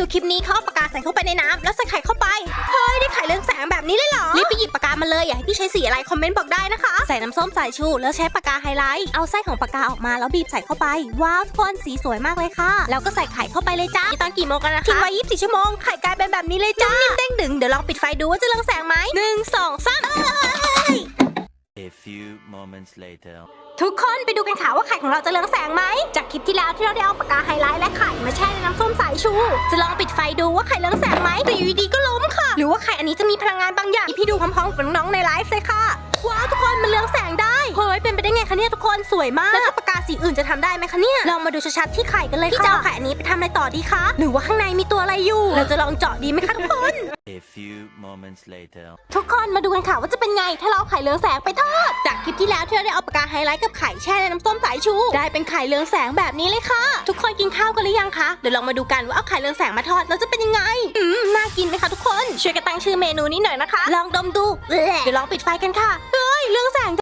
ดูคลิปนี้เขาเอาปากกาใส่เข้าไปในน้ำแล้วใส่ไข่เข้าไป เฮ้ย ได้ไข่เรืองแสงแบบนี้เลยเหรอ รีบไปหยิบปากกามาเลยอยากให้พี่ใช้สีอะไรคอมเมนต์บอกได้นะคะ ใส่น้ำส้มสายชู แล้วใช้ปากกาไฮไลท์ เอาไส้ของปากกาออกมาแล้วบีบใส่เข้าไป ว้าวทุกคนสีสวยมากเลยค่ะ แล้วก็ใส่ไข่เข้าไปเลยจ้าตอนกี่โมงกันนะคะทิ้งไว้24ชั่วโมงไข่กลายเป็นแบบนี้เลยจ้านิ่มเด้งดึงเดี๋ยวลองปิดไฟดูว่าจะเรืองแสงไหมหนึ่งสองสามเอ้ย A few moments later. ทุกคนไปดูกันค่ะว่าไข่ของเราจะเรืองแสงไหม จากคลิปที่แล้วที่เราได้เอาปากกาไฮไลท์และไข่มาแช่ในน้ำส้มสายชู จะลองปิดไฟดูว่าไข่เรืองแสงไหมแต่อยู่ดีๆก็ล้มค่ะ หรือว่าไข่อันนี้จะมีพลังงานบางอย่างที่พี่ดูพร้อมๆกับน้องๆในไลฟ์เลยค่ะว้าวทุกคนมันเรืองแสงได้เฮ้ยเป็นไปได้ไงคะเนี่ยทุกคนสวยมาก แล้วถ้าปากกาสีอื่นจะทำได้ไหมคะเนี่ยลองมาดูชัดๆที่ไข่กันเลยค่ะพี่จะเอาไข่อันนี้ไปทำอะไรต่อดีคะหรือว่าข้างในมีตัวอะไรอยู่ เราจะลองเจาะดีไหมคะทุกคน A few moments later. ทุกคนมาดูกันค่ะว่าจะเป็นไง ถ้าเราเอาไข่เรืองแสงไปทอด จากคลิปที่แล้วที่เราได้เอาปากกาไฮไลท์กับไข่แช่ในน้ำส้มสายชู ได้เป็นไข่เรืองแสงแบบนี้เลยค่ะ ทุกคนกินข้าวกันหรือยังคะ เดี๋ยวลองมาดูกันว่าเอาไข่เรืองแสงมาทอดแล้วจะเป็นยังไง อืม น่ากินไหมคะทุกคน ช่วยกันตั้งชื่อเมนูนี้หน่อยนะคะ ลองดมดูแหละเดี๋ยวลองปิดไฟกันค่ะ เฮ้ย เรืองแสง